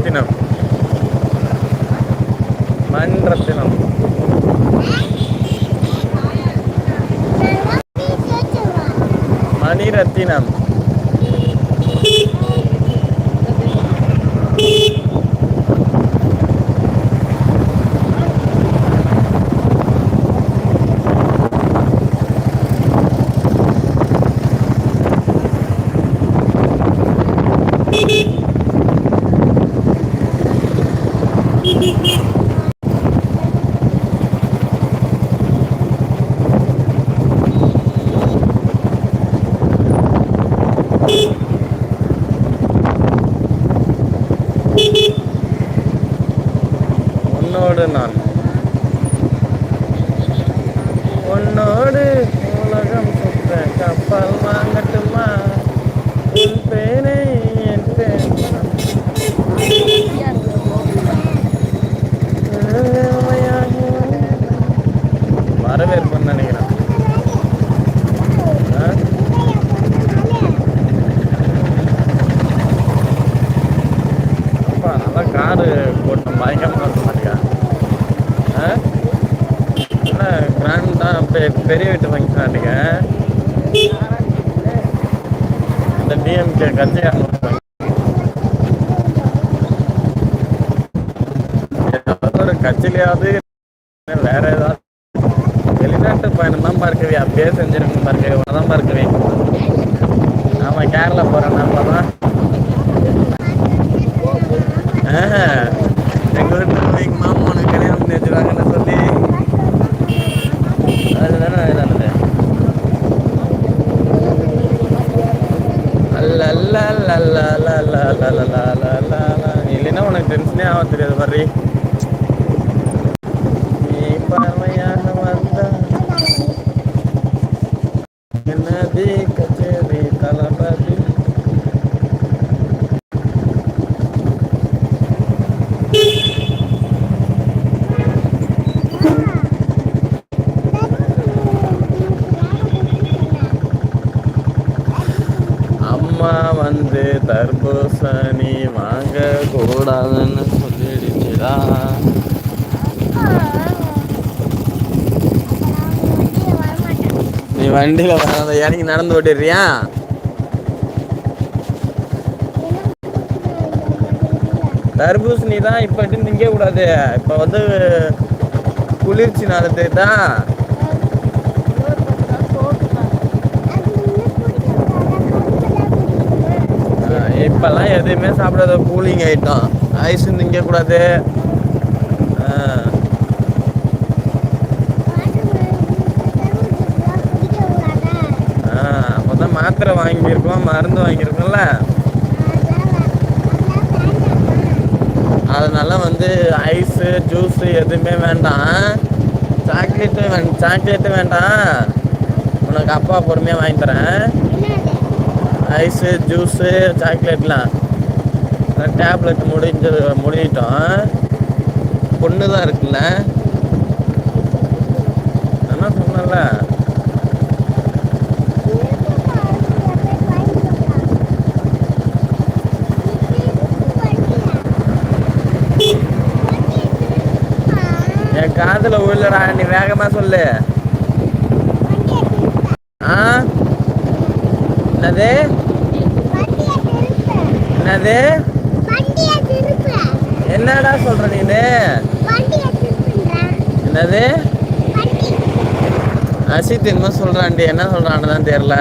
తిన్నాం నాలుగు That's it. இல்லைன்னா உனக்கு டென்ஷனே ஆக தெரியாது மாதிரி நீ பார்வையாக வந்தா என்னது கச்சேரி தளபதி அம்மா வந்து தர்பூசணி வாங்க கூடாதுன்னு சொல்லிடுச்சுடா நீ வண்டியில வராத இறங்கி நடந்து ஓட்டிடுறியா? தர்பூசணி தான் இப்போ திங்க கூடாது. இப்போ வந்து குளிர்ச்சி நாளத்து தான் இப்பெல்லாம் எதுவுமே சாப்பிடாத கூலிங் ஐட்டம் ஐஸ் திங்கக்கூடாது கூடாது ஆ, ஆ, அப்பதான் மாத்திரை வாங்கியிருக்கோம் மருந்து வாங்கியிருக்கோம்ல. அதனால வந்து ஐஸு ஜூஸு எதுவுமே வேண்டாம். சாக்லேட்டும் வே சாக்லேட்டும் வேண்டாம். உனக்கு அப்பா பொறுமையாக வாங்கி தரேன். ஐஸு ஜூஸு சாக்லேட்லாம் டேப்லெட் முடிஞ்சது முடிஞ்சிட்டோம் பொண்ணு தான் இருக்குல்ல. என்ன சொன்னல காதுல உள்ளடா நீ வேகமா சொல்லு. ஆ? என்னது? என்னது? என்னடா சொல்ற நீனு? என்னது? அசித் என்னமோ சொல்றான்டி என்ன சொல்றான்னு தான் தெரியல.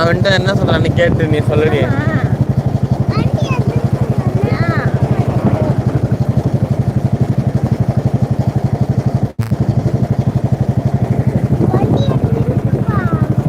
அவன்கிட்ட என்ன சொல்றான்னு கேட்டு நீ சொல்லுடி.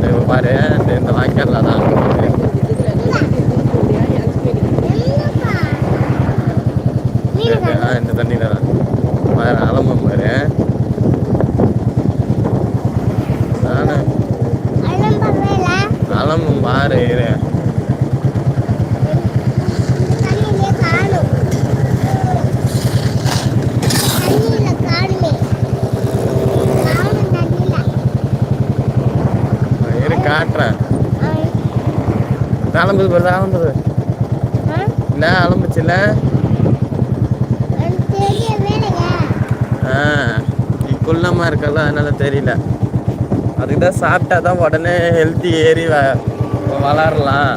மீனை பாரு இந்த இந்த வாய்க்காலில் தான் இந்த தண்ணியில் தான். பாரு அலம்பம் பாரு அலம்பம் பாரு காட்டுறேன். அலம்புது பாரு அலம்புது? இல்லை? அலம்புச்சுல எனக்கு தெரியவே இல்லையா ஆ. குள்ளமாக இருக்கல அதனால தெரியல. அதுக்கு தான் சாப்பிட்டா தான் உடனே ஹெல்த்தி ஏறி வளரலாம்.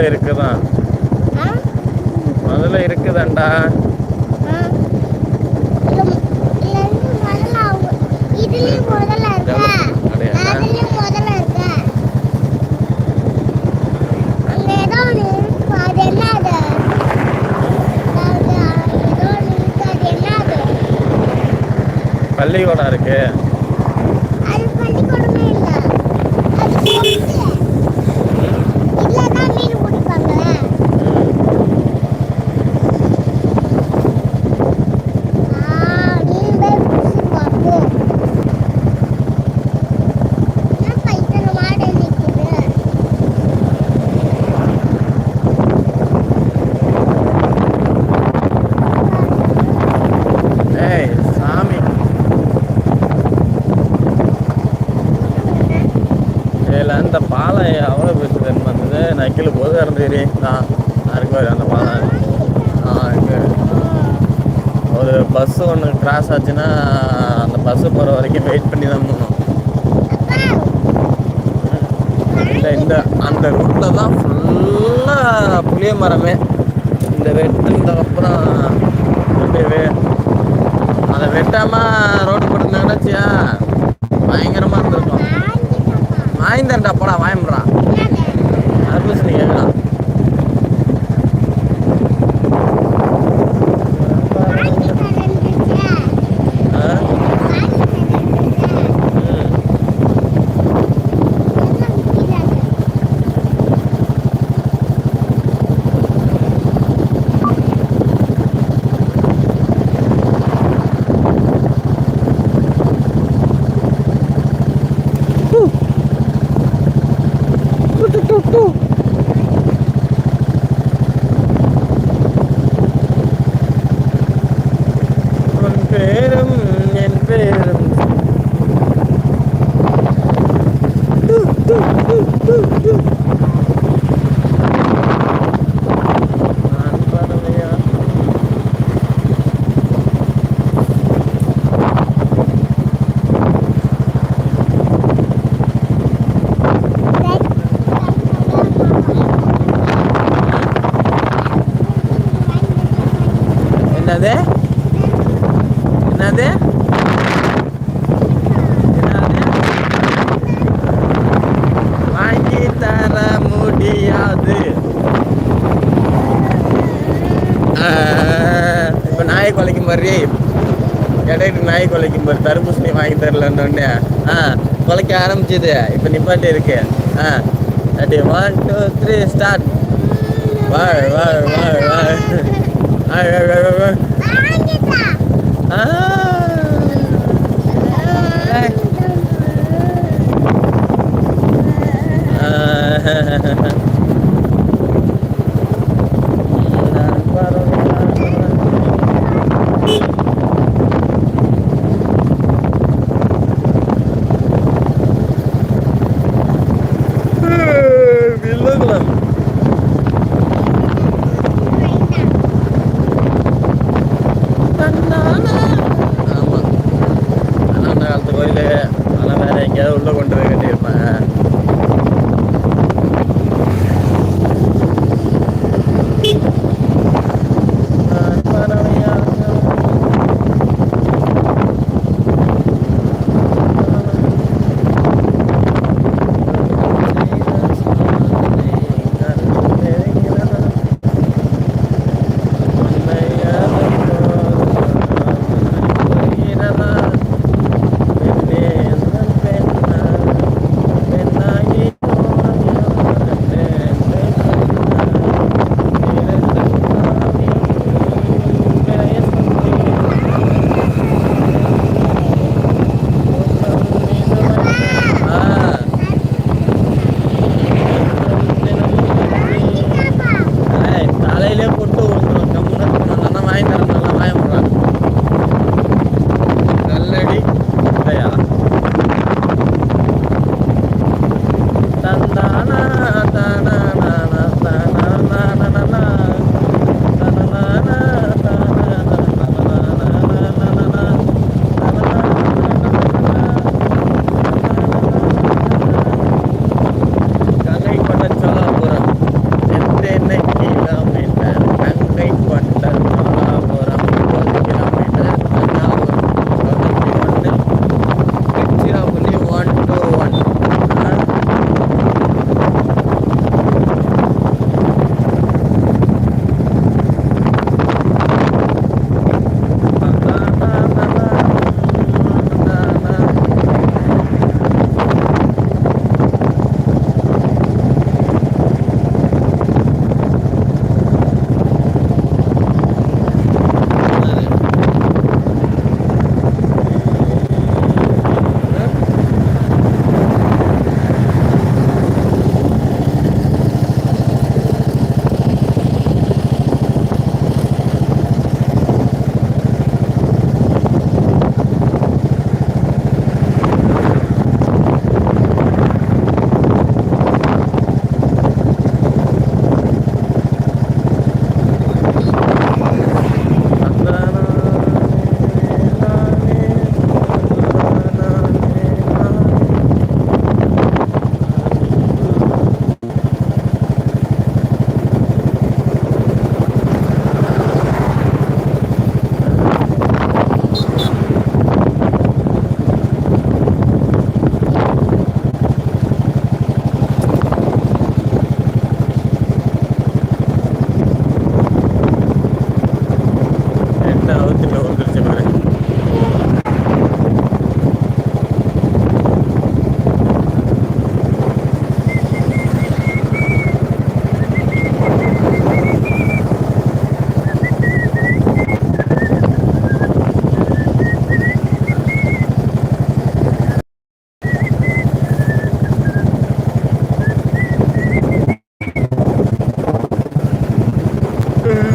முதல்ல இருக்குதான்? முதல்ல இருக்குதாண்டா ஆ. இல்ல, இல்ல, இது முதல்ல அவங்க- இதுலயும் முதல்ல இருக்கா அடையாளா? அதுலயும் முதல்ல இருக்கா அங்க ஏதோ ஒண்ணு இருக்கு அது என்னது அதாவது, ஏதோ ஒண்ணு இருக்கு அது என்னது பள்ளிக்கூடம் இருக்கு அது பள்ளிக்கூடமே இல்ல அது பொட்டு இல்லதான் மீன் பிடிப்பாங்களே ஆ, மீன் போய் பிடிச்சு பார்ப்போம். என்னப்பா இத்தனை மாடு நிக்குது? ஏய் சாமி இதில் அந்த பாலம் எவ்வளோ பெருசு தெரியுமா இருந்தது? கீழே போது இறந்துரு நான் யாருக்கு அந்த பாலம் ஒரு பஸ்ஸு ஒன்று கிராஸ் ஆச்சுன்னா அந்த பஸ்ஸு போகிற வரைக்கும் வெயிட் பண்ணி தான் போகணும். இல்லை இந்த அந்த ரூட்டில் தான் ஃபுல்லாக புளிய மரமே. இந்த வெட்டினதுக்கப்புறம் அப்படியே அதை வெட்டாமல் ரோடு போட்டு வச்சியா பயங்கரமாக இருந்திருக்கும். வாய்ந்தேன்டா போடா வாயம்றான் என்னது? தர்பூசணி கேட்கலாம் என்னது? என்னது? வாங்கி தர முடியாது. இப்போ நாயை கொலைக்கும் பாரு. இடையிட்டு நாய் கொலைக்கும் பாரு. தர்பூசணி வாங்கி தரலன்னு ஆ கொலைக்க ஆரம்பிச்சது. இப்போ நிப்பாட்டி இருக்கு. ஆ அடி ஒன் டூ த்ரீ ஸ்டார்ட் வாழ் வா வாழ் வாழ். வாழ் வாழ் வாழ். வா, வா. வாங்கிட்டா. ஆ.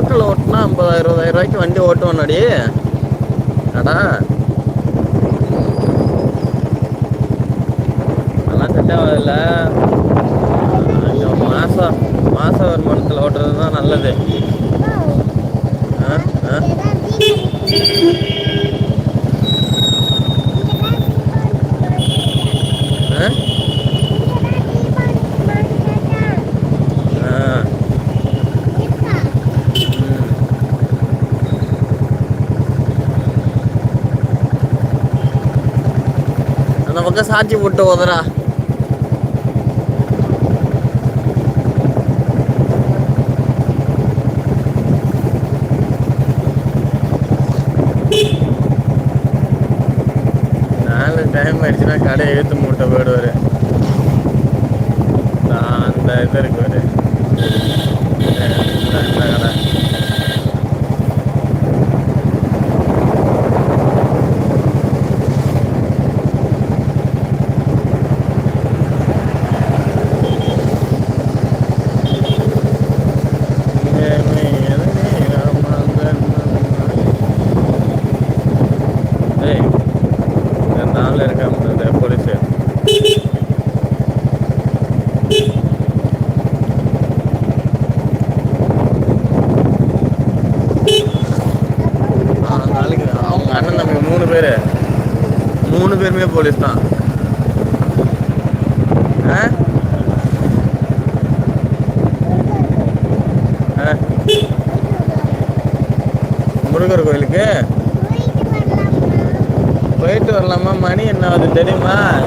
லோக்கல் ஓட்டினா ஐம்பதாயிரம் இருபதாயிரம் ரூபாய்க்கு வண்டி ஓட்டுவானாடி. அடா. அதெல்லாம் செட் ஆகாதில்ல. மாதம் மாசம் மாச வருமானத்தில் ஓட்டுறது தான் நல்லது. ஆ ஆ. பக்கம் சாட்சி போட்டு உதறா நாலு டைம் ஆயிடுச்சுன்னா கடையை இழுத்து மூட்டை போயிடுவாரு நான் அந்த இது இருக்கு பாரு. இந்த இந்த- இந்த கடை ஏய் இந்த நாளில் இருக்காம இந்த போலீஸு ஆ, நாளைக்கு அவங்க அண்ணன் தம்பி மூணு பேர் மூணு பேருமே போலீஸ் தான் ஆ ஆ முருகர் கோயிலுக்கு போயிட்டு வரலாமா மணி என்ன ஆகுது தெரியுமா ஆ?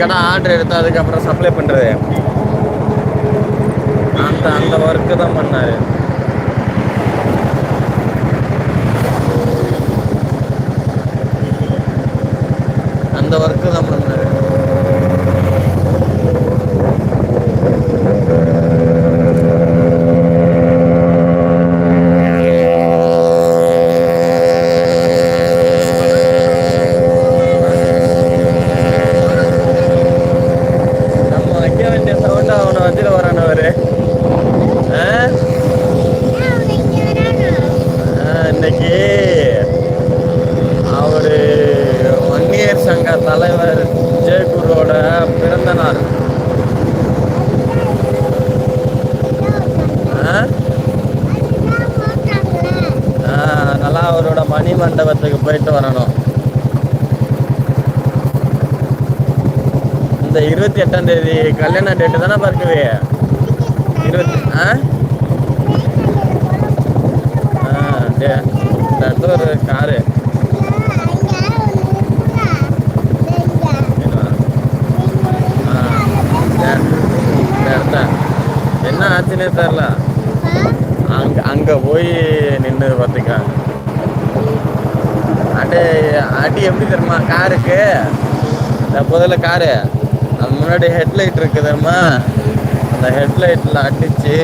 கடை ஆர்டர் எடுத்து அதுக்கப்புறம் சப்ளை பண்ணுறது அந்த அந்த ஒர்க்கு தான் பண்ணார். அந்த ஒர்க்கு தான் மண்டபத்துக்கு போயிட்டு வரணும். இந்த இருபத்தி எட்டாம் தேதி கல்யாண டேட்டு தானே பார்க்கவே இருபத்தி ஆ? இடத்துல ஒரு காரு. என்ன ஆச்சுன்னே தெரில. அங்கே அங்கே போய் நின்று பார்த்துக்க அப்படியே அடி எப்படி தெரியுமா? காருக்கு. இந்த முதல்ல காரு. அது முன்னாடி ஹெட்லைட் இருக்கு தெரியுமா? அந்த ஹெட்லைட்டில் அடிச்சு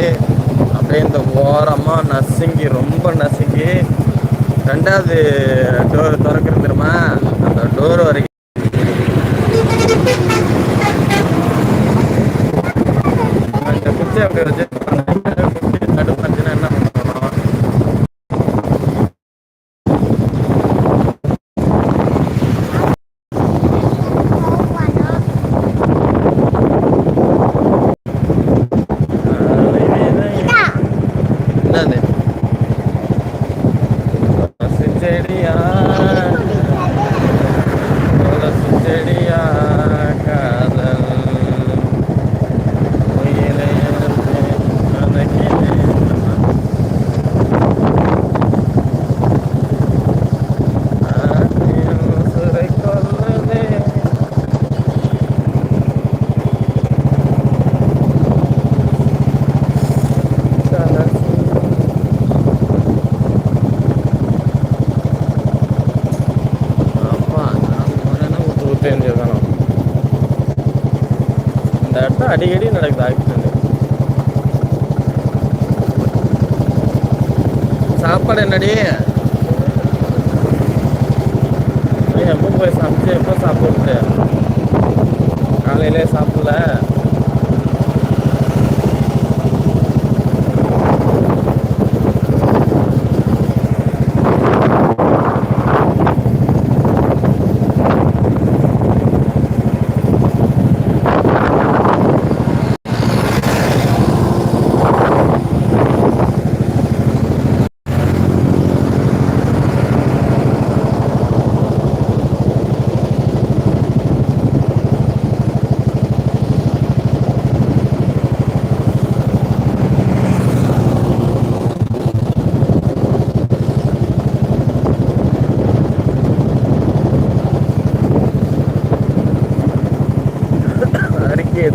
அப்படியே இந்த ஓரமாக நசுங்கி ரொம்ப நசுங்கி ரெண்டாவது டோர் திறக்கிறது தெரியுமா? அந்த டோர் வரைக்கும். அந்த குச்சி அப்படி வச்சு குச்சி தடுப்பாச்சுன்னா என்ன பண்ணணும் என்னது பசுச்செடியா இந்த அடிக்கடி நடக்குது ஆக்சிடென்ட். சாப்பாடு என்னடி? நீ எப்போ போய் சமைச்சு எப்போ சாப்பிட்டு காலையிலே சாப்பிடல.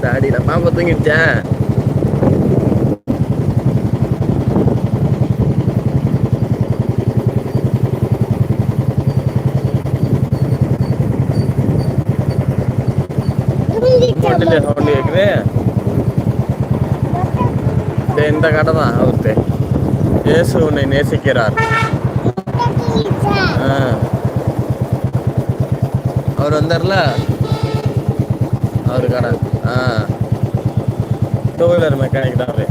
தாடியில பாம்பை தூங்கிடுச்சேன் ஹோட்டலே சவுண்ட் இந்த கடை தான் அவர்த்து இயேசு உன்னை நேசிக்கிறார். அவர் வந்தார்ல? அவர் கடை. ஆ டூ வீலர் மெக்கானிக் தான் அவரு